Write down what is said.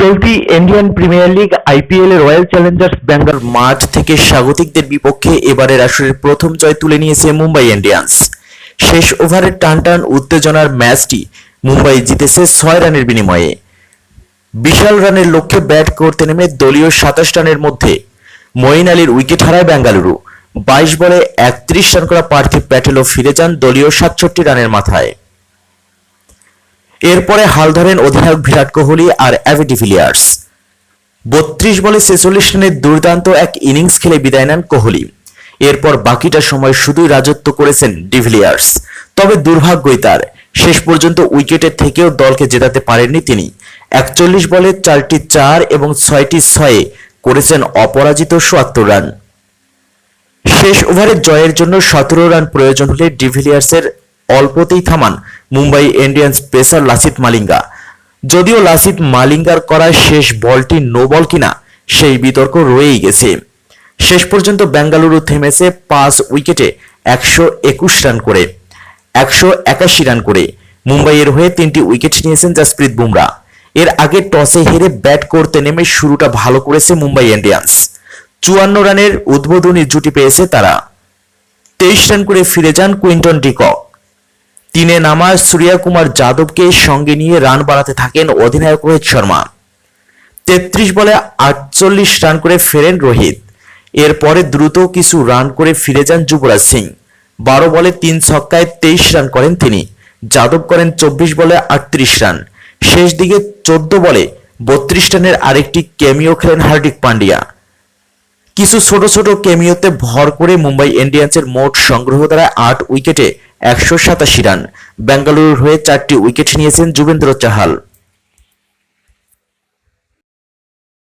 চলতি Indian Premier League IPL royal challengers Bangalore মাঠ থেকে স্বাগতিকদের বিপক্ষে এবারের আসরের প্রথম জয় তুলে নিয়েছে মুম্বাই ইন্ডিয়ান্স। শেষ ওভারের টান টান উত্তেজনার ম্যাচটি মুম্বাই জিতেছে ছয় রানের বিনিময়ে। বিশাল রানের লক্ষ্যে ব্যাট করতে নেমে দলীয় সাতাশ রানের মধ্যে মঈন আলীর উইকেট হারায় বেঙ্গালুরু। বাইশ বলে একত্রিশ রান করা পার্থিব প্যাটেলও ফিরে যান দলীয় সাতষট্টি রানের মাথায়। এরপরে হাল ধরেন অধিনায়ক বিরাট কোহলি আর অ্যাভি ডিভিলিয়ার্স বত্রিশ বলে ছেচল্লিশ রানের দুর্দান্ত এক ইনিংস খেলে বিদায় নেন কোহলি। এরপর বাকিটা সময় শুধুই রাজত্ব করেছেন ডিভিলিয়ার্স তবে দুর্ভাগ্যই তার, শেষ পর্যন্ত উইকেটের থেকেও দলকে জেতাতে পারেননি তিনি। একচল্লিশ বলে চারটি চার এবং ছয়টি ছয়ে করেছেন অপরাজিত সোয়াত্তর রান। শেষ ওভারে জয়ের জন্য সতেরো রান প্রয়োজন হলে ডিভিলিয়ার্সের অল্পতেই থামান মুম্বাই ইন্ডিয়ান্স পেসার লাসিত মালিঙ্গা। যদিও লাসিত মালিঙ্গার করা শেষ বলটি নো বল কিনা, সেই বিতর্ক রয়েই গেছে। শেষ পর্যন্ত বেঙ্গালুরু থেমেছে পাঁচ উইকেটে একশো একুশ রান করে, একশো একাশি রান করে। মুম্বাইয়ের হয়ে তিনটি উইকেট নিয়েছেন জাসপ্রীত বুমরা। এর আগে টসে হেরে ব্যাট করতে নেমে শুরুটা ভালো করেছে মুম্বাই ইন্ডিয়ান্স। চুয়ান্ন রানের উদ্বোধনী জুটি পেয়েছে তারা। তেইশ রান করে ফিরে যান কুইন্টন ডিকক। তিনে নামা সূর্যা কুমার যাদবকে সঙ্গে নিয়ে রান বাড়াতে থাকেন অধিনায়ক রোহিত শর্মা। তেত্রিশ বলে আটচল্লিশ রান করে ফেরেন রোহিত। এরপরে দ্রুত কিছু রান করে ফিরে যান যুবরাজ সিং। বারো বলে তিন ছক্কায় তেইশ রান করেন তিনি। যাদব করেন চব্বিশ বলে আটত্রিশ রান। শেষ দিকে চোদ্দ বলে বত্রিশ রানের আরেকটি ক্যামিও খেলেন হার্দিক পান্ডিয়া। কিছু ছোট ছোট কেমিওতে ভর করে মুম্বাই ইন্ডিয়ান্সের মোট সংগ্রহ দ্বারা আট উইকেটে একশো সাতাশি রান। বেঙ্গালুরুর হয়ে চারটি উইকেট নিয়েছেন যুগেন্দ্র চাহাল।